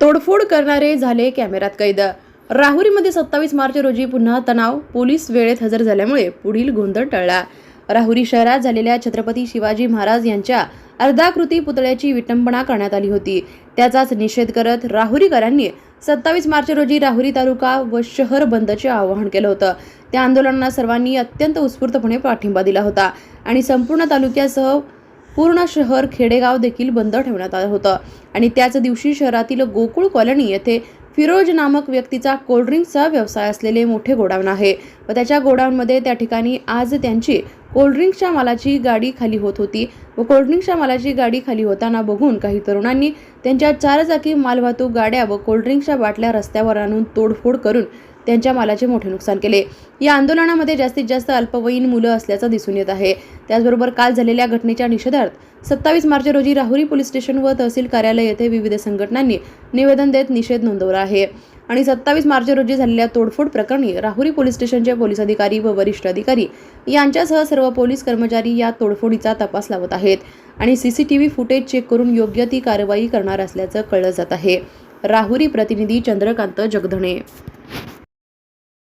तोडफोड करणारे झाले कॅमेऱ्यात कैद. राहुरीमध्ये सत्तावीस मार्च रोजी पुन्हा तणाव पोलीस वेळेत हजर झाल्यामुळे पुढील गोंधळ टळला. राहुरी शहरात झालेल्या छत्रपती शिवाजी महाराज यांच्या अर्धाकृती पुतळ्याची विटंबना करण्यात आली होती. त्याचाच निषेध करत राहुरीकरांनी सत्तावीस मार्च रोजी राहुरी तालुका व शहर बंदचे आवाहन केलं होतं. त्या आंदोलनाला सर्वांनी अत्यंत उत्स्फूर्तपणे पाठिंबा दिला होता आणि संपूर्ण तालुक्यासह पूर्ण शहर खेडेगाव देखील बंद ठेवण्यात आलं होतं. आणि त्याच दिवशी शहरातील गोकुळ कॉलनी येथे फिरोज नामक व्यक्तीचा कोल्ड्रिंकचा व्यवसाय असलेले मोठे गोडाऊन आहे. व त्याच्या गोडाऊनमध्ये त्या ठिकाणी आज त्यांची कोल्ड्रिंकच्या मालाची गाडी खाली होत होती. व कोल्ड्रिंकच्या मालाची गाडी खाली होताना बघून काही तरुणांनी त्यांच्या चारचाकी मालवाहतूक गाड्या व कोल्ड्रिंकच्या बाटल्या रस्त्यावर आणून तोडफोड करून त्यांच्या मालाचे मोठे नुकसान केले. या आंदोलनामध्ये जास्तीत जास्त अल्पवयीन मुलं असल्याचं दिसून येत आहे. त्याचबरोबर काल झालेल्या घटनेच्या निषेधार्थ सत्तावीस मार्च रोजी राहुरी पोलीस स्टेशन व तहसील कार्यालय येथे विविध संघटनांनी निवेदन देत निषेध नोंदवला आहे. आणि सत्तावीस मार्च रोजी झालेल्या तोडफोड प्रकरणी राहुरी पोलीस स्टेशनचे पोलीस अधिकारी व वरिष्ठ अधिकारी यांच्यासह सर्व पोलीस कर्मचारी या तोडफोडीचा तपास लावत आहेत. आणि सीसीटीव्ही फुटेज चेक करून योग्य ती कारवाई करणार असल्याचं कळलं जात आहे. राहुरी प्रतिनिधी चंद्रकांत जगधणे.